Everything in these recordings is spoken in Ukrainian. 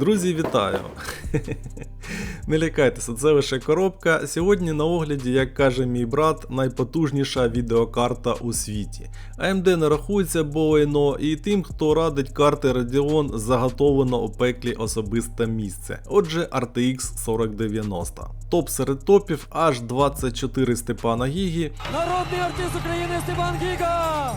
Друзі, вітаю! Не лякайтеся, це лише коробка. Сьогодні на огляді, як каже мій брат, найпотужніша відеокарта у світі. AMD не рахується болейно, і тим, хто радить карти Radeon, заготовлено у пеклі особисте місце. Отже, RTX 4090. Топ серед топів аж 24 Степана Гігі, Народний артист України Степан Гіга!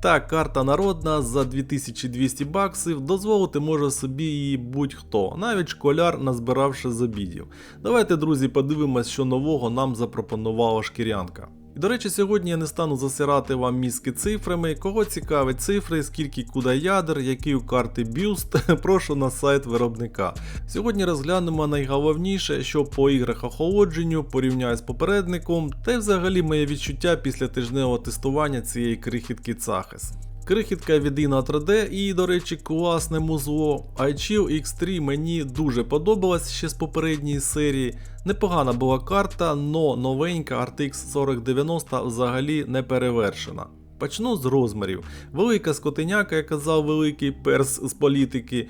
Та карта народна за 2200 баксів дозволити може собі її будь-хто, навіть школяр назбиравши забідів. Давайте, друзі, подивимось, що нового нам запропонувала шкірянка. І до речі, сьогодні я не стану засирати вам мізки цифрами. Кого цікавить цифри, скільки куди ядер, які у карти бюст, прошу на сайт виробника. Сьогодні розглянемо найголовніше, що по іграх охолодженню порівняю з попередником, та й взагалі моє відчуття після тижневого тестування цієї крихітки Цахес. Крихітка від Ina 3D і, до речі, класне музло. iChill X3 мені дуже подобалась ще з попередньої серії. Непогана була карта, но новенька RTX 4090 взагалі не перевершена. Почну з розмірів. Велика скотиняка, як казав великий перс з політики.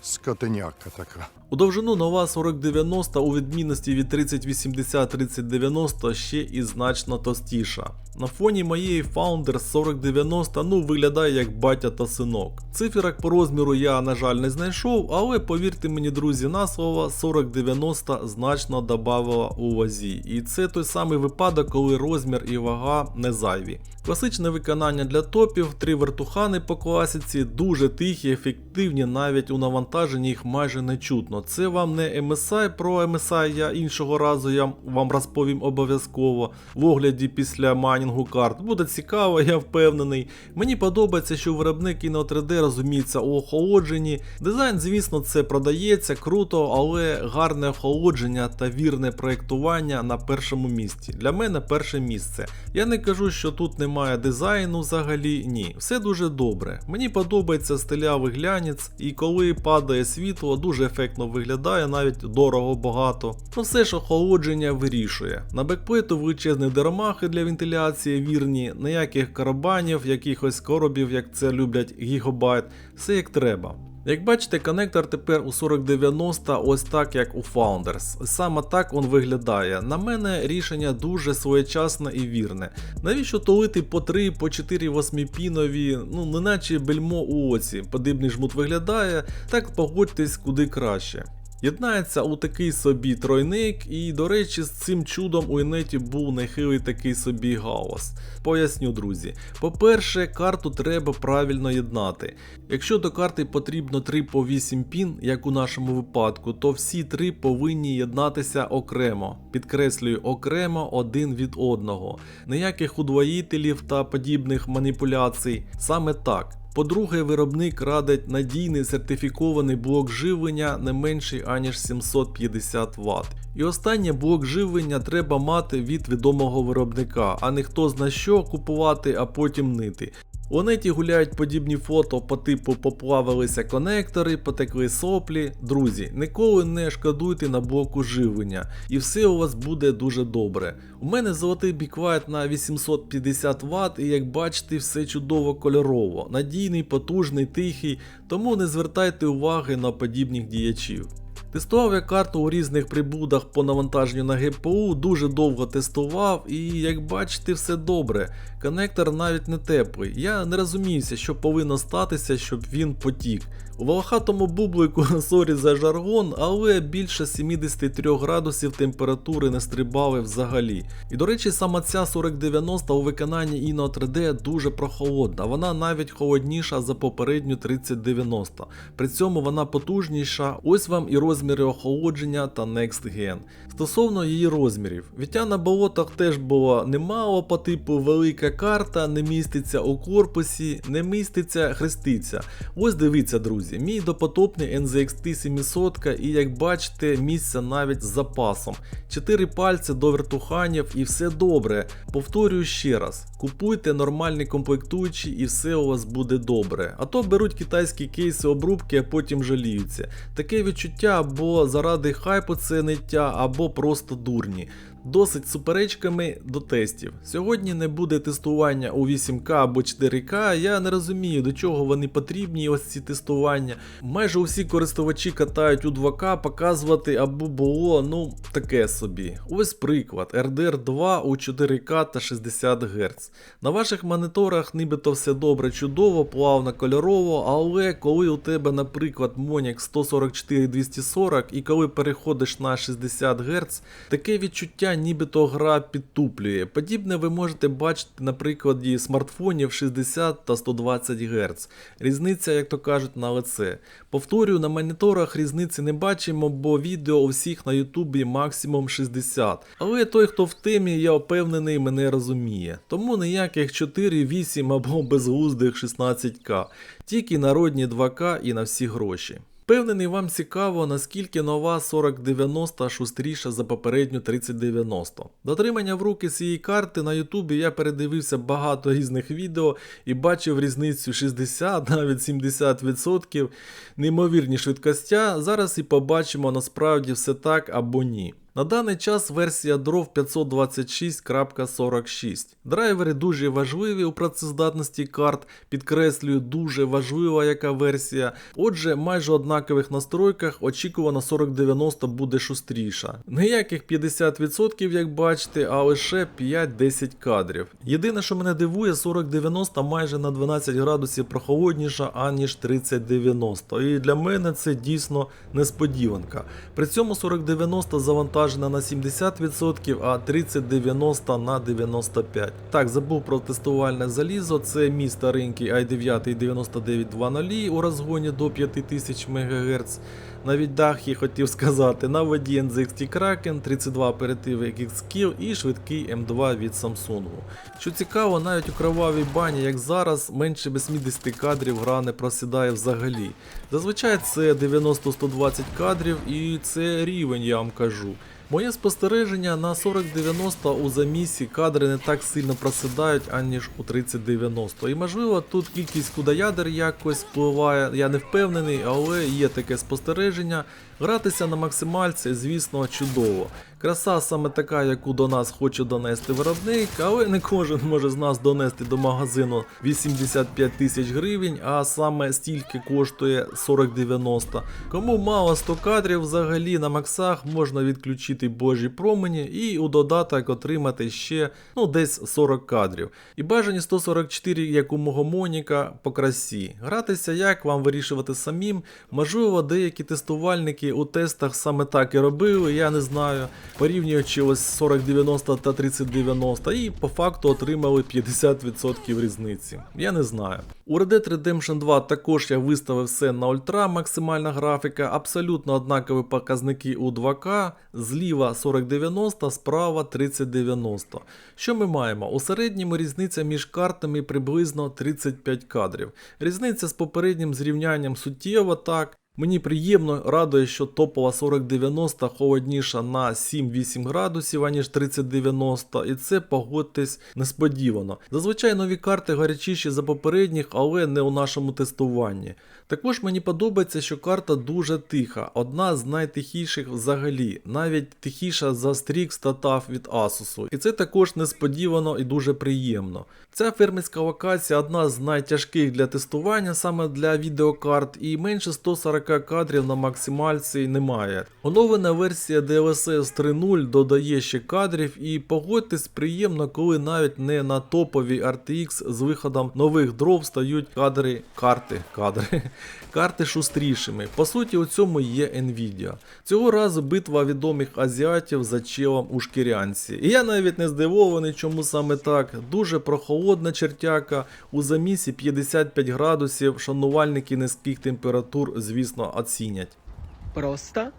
Скотиняка така. У довжину нова 4090 у відмінності від 3080-3090 ще і значно товстіша. На фоні моєї Founders 4090 ну виглядає як батя та синок. Циферок по розміру я, на жаль, не знайшов, але повірте мені, друзі, на слово 4090 значно додавала у вазі. І це той самий випадок, коли розмір і вага не зайві. Класичне виконання для топів, три вертухани по класиці, дуже тихі, ефективні, навіть у навантаженні їх майже не чутно. Це вам не MSI, про MSI я іншого разу я вам розповім обов'язково в огляді після майнінгу карт. Буде цікаво, я впевнений. Мені подобається, що виробник Kino 3D розуміється у охолодженні. Дизайн, звісно, це продається круто, але гарне охолодження та вірне проєктування на першому місці. Для мене перше місце. Я не кажу, що тут немає дизайну взагалі, ні. Все дуже добре. Мені подобається стилявий глянець, і коли падає світло, дуже ефектно виглядає, навіть дорого багато. Ну все ж охолодження вирішує. На бекплейту величезні дермахи для вентиляції вірні, ніяких карабанів, якихось коробів, як це люблять гігабайт, все як треба. Як бачите, коннектор тепер у 4090 ось так як у Founders. Саме так він виглядає. На мене рішення дуже своєчасне і вірне. Навіщо тулити по 3, по 4 восьміпінові, ну неначе бельмо у оці. Подібний жмут виглядає, так погодьтесь куди краще. Єднається у такий собі тройник, і, до речі, з цим чудом у інеті був нехилий такий собі гаос. Поясню, друзі. По-перше, карту треба правильно єднати. Якщо до карти потрібно 3 по 8 пін, як у нашому випадку, то всі три повинні єднатися окремо. Підкреслюю, окремо один від одного. Ніяких удвоїтелів та подібних маніпуляцій. Саме так. По-друге, виробник радить надійний сертифікований блок живлення не менший аніж 750 Вт. І останнє блок живлення треба мати від відомого виробника, а не хто зна що купувати, а потім нити. У неті гуляють подібні фото по типу поплавилися конектори, потекли соплі. Друзі, ніколи не шкодуйте на блоку живлення, і все у вас буде дуже добре. У мене золотий біквайт на 850 Вт, і як бачите, все чудово кольорово, надійний, потужний, тихий, тому не звертайте уваги на подібних діячів. Тестував я карту у різних прибудах по навантаженню на ГПУ, дуже довго тестував і як бачите все добре. Коннектор навіть не теплий. Я не розуміюся, що повинно статися, щоб він потік. У волохатому бублику сорі за жаргон, але більше 73 градусів температури не стрибали взагалі. І до речі, саме ця 4090 у виконанні Ino 3D дуже прохолодна, вона навіть холодніша за попередню 3090. При цьому вона потужніша, ось вам і розміри охолодження та Next Gen. Стосовно її розмірів, віття на болотах теж було немало по типу велика карта, не міститься у корпусі, не міститься хрестиця. Ось дивіться, друзі, мій допотопний NZXT 700 і як бачите, місця навіть з запасом. 4 пальці до вертуханів і все добре. Повторюю ще раз: купуйте нормальні комплектуючі і все у вас буде добре. А то беруть китайські кейси обрубки, а потім жаліються. Таке відчуття або заради хайпу це ниття, або просто дурні. Досить суперечками до тестів. Сьогодні не буде тестування у 8К або 4К. Я не розумію, до чого вони потрібні, ось ці тестування. Майже усі користувачі катають у 2К, показувати або було, ну, таке собі. Ось приклад: RDR 2 у 4К та 60 Гц. На ваших моніторах нібито все добре, чудово, плавно, кольорово, але коли у тебе, наприклад, Monix 144-240 і коли переходиш на 60 Гц, таке відчуття, нібито гра підтуплює. Подібне ви можете бачити на прикладі смартфонів 60 та 120 Гц. Різниця, як то кажуть, на лице. Повторюю, на моніторах різниці не бачимо, бо відео у всіх на Ютубі максимум 60. Але той, хто в темі, я впевнений, мене розуміє. Тому ніяких 4, 8 або безглуздих 16К, тільки народні 2К і на всі гроші. Впевнений, вам цікаво, наскільки нова 4090 шустріша за попередню 3090. Дотримання в руки цієї карти на Ютубі я передивився багато різних відео і бачив різницю 60, навіть 70%, неймовірні швидкостя. Зараз і побачимо насправді все так або ні. На даний час версія DROV 526.46. Драйвери дуже важливі у працездатності карт, підкреслюю, дуже важлива яка версія. Отже, майже однакових настройках очікувано 4090 буде шустріша. Ніяких 50%, як бачите, а лише 5-10 кадрів. Єдине, що мене дивує, 4090 майже на 12 градусів прохолодніша, аніж 3090. І для мене це дійсно несподіванка. При цьому 4090 завантажена на 70%, а 3090 на 95%. Так, забув про тестувальне залізо. Це мій старенький i9 9920 у розгоні до 5000 МГц. Навіть дахи хотів сказати, на воді NZXT Kraken, 32 оперативи X-Skill і швидкий M2 від Samsung. Що цікаво, навіть у кровавій бані, як зараз, менше 80 кадрів гра не просідає взагалі. Зазвичай це 90-120 кадрів і це рівень, я вам кажу. Моє спостереження на 4090 у замісі кадри не так сильно просидають, аніж у 3090. І можливо тут кількість кудоядер якось впливає, я не впевнений, але є таке спостереження. Гратися на максимальці, звісно, чудово. Краса саме така, яку до нас хоче донести виробник, але не кожен може з нас донести до магазину 85 тисяч гривень, а саме стільки коштує 4090. Кому мало 100 кадрів, взагалі на максах можна відключити божі промені і у додаток отримати ще ну, десь 40 кадрів. І бажані 144, як у мого Моніка, по красі. Гратися як вам вирішувати самим. Можливо, деякі тестувальники у тестах саме так і робили, я не знаю. Порівнюючи ось 4090 та 3090 і по факту отримали 50% різниці. Я не знаю. У Red Dead Redemption 2 також я виставив все на ультра, максимальна графіка, абсолютно однакові показники у 2К, зліва 4090, справа 3090. Що ми маємо? У середньому різниця між картами приблизно 35 кадрів. Різниця з попереднім зрівнянням суттєва так. Мені приємно радує, що топова 4090 холодніша на 7-8 градусів, аніж 3090, і це погодьтесь несподівано. Зазвичай нові карти гарячіші за попередніх, але не у нашому тестуванні. Також мені подобається, що карта дуже тиха, одна з найтихіших взагалі, навіть тихіша за Strix та TAF від Asus. І це також несподівано і дуже приємно. Ця фермерська локація одна з найтяжких для тестування саме для відеокарт, і менше 140 кадрів на максимальці немає. Оновлена версія DLSS 3.0 додає ще кадрів, і погодьтесь приємно, коли навіть не на топовій RTX з виходом нових дров стають кадри, карти, кадри. Карти шустрішими. По суті, у цьому є Nvidia. Цього разу битва відомих азіатів за челом у шкірянці. І я навіть не здивований, чому саме так. Дуже прохолодна чертяка, у замісі 55 градусів, шанувальники низьких температур, звісно, оцінять. Просто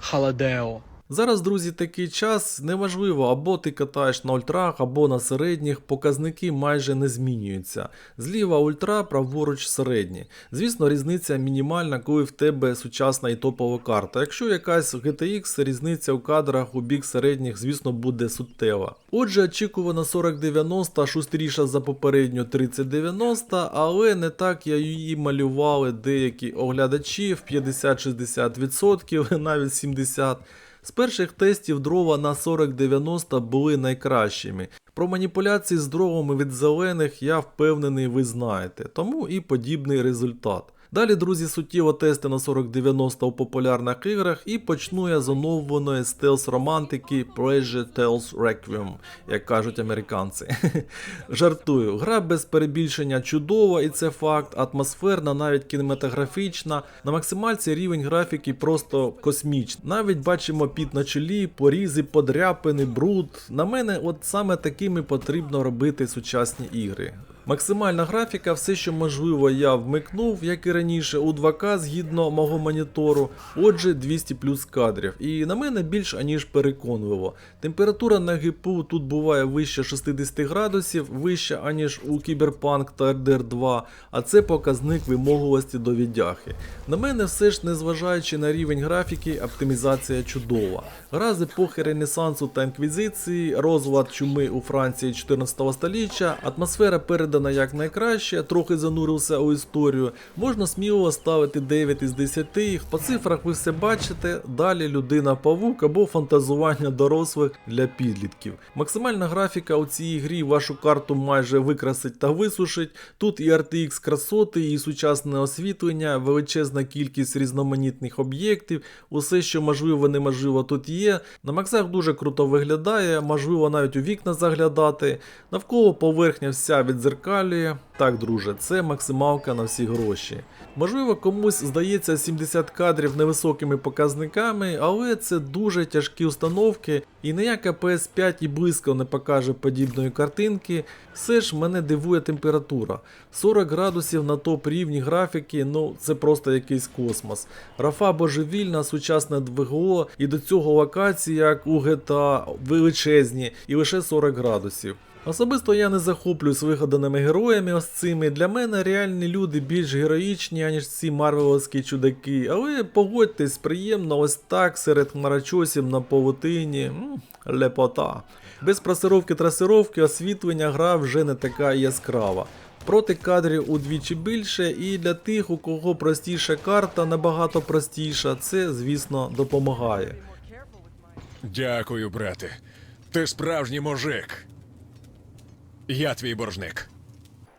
холодео. Зараз, друзі, такий час неважливо, або ти катаєш на ультрах, або на середніх, показники майже не змінюються. Зліва ультра, праворуч середні. Звісно, різниця мінімальна, коли в тебе сучасна і топова карта. Якщо якась GTX, різниця у кадрах у бік середніх, звісно, буде суттєва. Отже, очікувано 4090 шустріша за попередню 3090, але не так я її малювали деякі оглядачі в 50-60%, навіть 70%. З перших тестів дрова на 4090 були найкращими. Про маніпуляції з дровами від зелених я впевнений ви знаєте, тому і подібний результат. Далі, друзі, суттєво тести на 4090 у популярних іграх і почну я з оновленої стелс романтики Pleasure Tales Requiem, як кажуть американці. Жартую, гра без перебільшення чудова, і це факт, атмосферна, навіть кінематографічна. На максимальці рівень графіки просто космічний. Навіть бачимо піт на чолі, порізи, подряпини, бруд. На мене, от саме такими потрібно робити сучасні ігри. Максимальна графіка, все, що можливо, я вмикнув, як і раніше, у 2К згідно мого монітору, отже 200 плюс кадрів. І на мене більш аніж переконливо. Температура на ГПУ тут буває вище 60 градусів, вища аніж у Cyberpunk та RDR 2, а це показник вимогливості до віддяхи. На мене все ж, незважаючи на рівень графіки, оптимізація чудова. Гра з епохи Ренесансу та Інквізиції, розлад чуми у Франції 14 століття, атмосфера передана як найкраще, трохи занурився у історію. Можна сміливо ставити 9 із 10, по цифрах ви все бачите, далі людина павук або фантазування дорослих для підлітків. Максимальна графіка у цій грі вашу карту майже викрасить та висушить. Тут і RTX красоти, і сучасне освітлення, величезна кількість різноманітних об'єктів, усе, що можливо, неможливо, тут є. На максах дуже круто виглядає, можливо навіть у вікна заглядати. Навколо поверхня вся відзеркалює. Так, друже, це максималка на всі гроші. Можливо, комусь здається 70 кадрів невисокими показниками, але це дуже тяжкі установки, і ніяка PS5 і близько не покаже подібної картинки. Все ж мене дивує температура. 40 градусів на топ рівні графіки, ну це просто якийсь космос. Рафа божевільна, сучасне двигло, і до цього локації, як у GTA, величезні, і лише 40 градусів. Особисто я не захоплююсь вигаданими героями ось цими. Для мене реальні люди більш героїчні, аніж ці марвеловські чудаки. Але погодьтесь, приємно ось так серед хмарочосів на павутині. М, Лепота. Без просировки трасировки освітлення гра вже не така яскрава. Проти кадрів удвічі більше, і для тих, у кого простіша карта, набагато простіша, це, звісно, допомагає. Дякую, брате. Ти справжній мужик. Я твій боржник.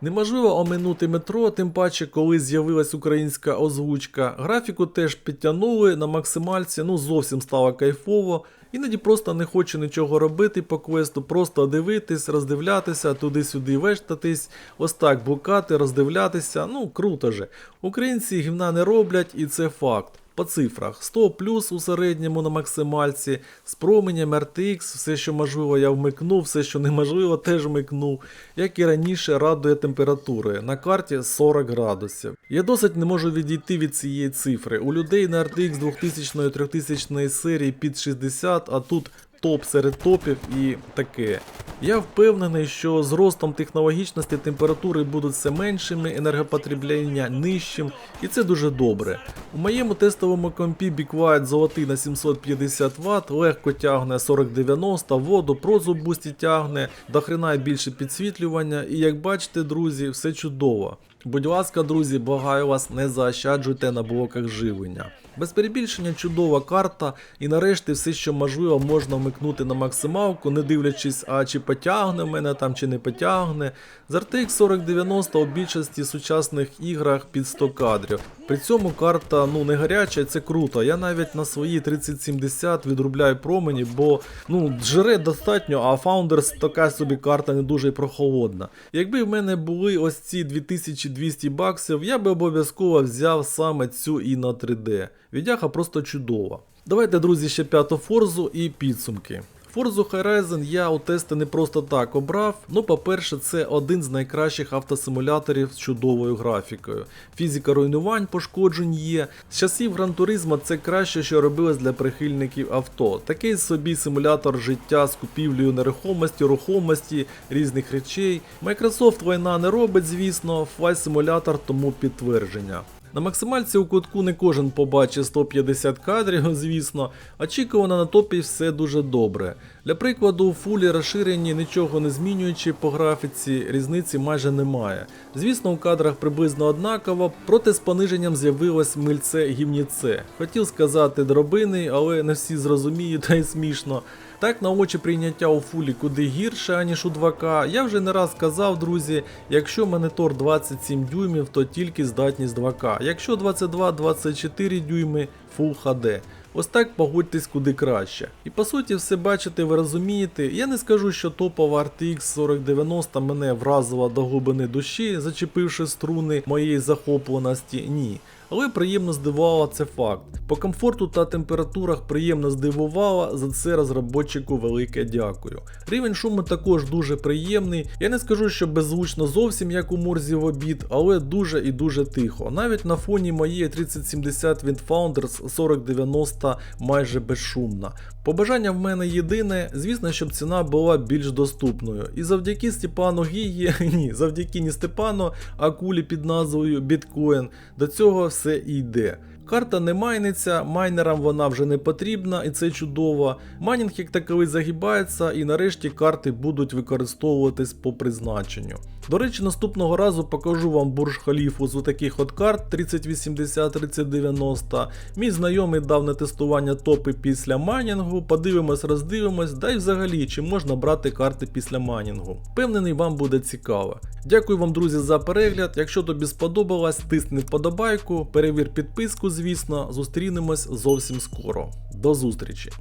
Неможливо оминути метро, тим паче, коли з'явилась українська озвучка. Графіку теж підтягнули на максимальці, ну зовсім стало кайфово. Іноді просто не хочу нічого робити по квесту, просто дивитись, роздивлятися, туди-сюди вештатись, ось так блукати, роздивлятися. Ну круто же. Українці гівна не роблять, і це факт. По цифрах 100 плюс у середньому на максимальці, з променем RTX, все, що можливо, я вмикнув, все, що неможливо, теж вмикнув. Як і раніше, радує температури. На карті 40 градусів. Я досить не можу відійти від цієї цифри. У людей на RTX 2000-3000 серії під 60, а тут топ серед топів і таке. Я впевнений, що з ростом технологічності температури будуть все меншими, енергопотребляння нижчим, і це дуже добре. У моєму тестовому компі Be Quiet золотий на 750 Вт, легко тягне 4090, воду, прозу бусті тягне, до хрена більше підсвітлювання, і як бачите, друзі, все чудово. Будь ласка, друзі, благаю вас, не заощаджуйте на блоках живлення. Без перебільшення чудова карта, і нарешті все, що можливо, можна вмикнути на максималку, не дивлячись, а чи потягне мене там, чи не потягне. З RTX 4090 у більшості сучасних іграх під 100 кадрів. При цьому карта ну не гаряча, це круто. Я навіть на свої 3070 відрубляю промені, бо ну джере достатньо, а Founders така собі карта не дуже прохолодна. Якби в мене були ось ці 2200 баксів, я би обов'язково взяв саме цю і на 3D. Відяха просто чудова. Давайте, друзі, ще п'яту форзу і підсумки. Forza Horizon я у тести не просто так обрав. Ну, по-перше, це один з найкращих автосимуляторів з чудовою графікою. Фізика руйнувань, пошкоджень є. З часів Гран Туризма це краще, що робилось для прихильників авто. Такий собі симулятор життя з купівлею нерухомості, рухомості, різних речей. Microsoft війна не робить, звісно, Flight Simulator тому підтвердження. На максимальці у кутку не кожен побачить 150 кадрів, звісно. Очікувано на топі все дуже добре. Для прикладу, у фулі розширенні нічого не змінюючи по графіці, різниці майже немає. Звісно, у кадрах приблизно однаково, проте з пониженням з'явилось мильце гівніце. Хотів сказати дробини, але не всі зрозуміють та й смішно. Так на очі прийняття у фулі куди гірше, аніж у 2К. Я вже не раз казав, друзі, якщо монітор 27 дюймів, то тільки здатність 2К. Якщо 22-24 дюйми Full HD. Ось так погодьтесь куди краще. І по суті, все бачите, ви розумієте. Я не скажу, що топова RTX 4090 мене вразила до глибини душі, зачепивши струни моєї захопленості. Ні. Але приємно здивувало це факт. По комфорту та температурах приємно здивувало, за це розробнику велике дякую. Рівень шуму також дуже приємний. Я не скажу, що беззвучно зовсім як у Морзі в обід, але дуже і дуже тихо. Навіть на фоні моєї 3070 Windfounders 4090 майже безшумна. Побажання в мене єдине, звісно, щоб ціна була більш доступною. І завдяки Степану Гії, ні, завдяки не Степану, а кулі під назвою Bitcoin, до цього все і йде. Карта не майниться, майнерам вона вже не потрібна, і це чудово. Майнінг як таковий загибається, і нарешті карти будуть використовуватись по призначенню. До речі, наступного разу покажу вам бурж халіфу з таких от карт 3080-3090. Мій знайомий дав на тестування топи після майнінгу, подивимось, роздивимось, да й взагалі, чи можна брати карти після майнінгу. Впевнений, вам буде цікаво. Дякую вам, друзі, за перегляд. Якщо тобі сподобалось, тисни вподобайку, перевір підписку, звісно. Зустрінемось зовсім скоро. До зустрічі!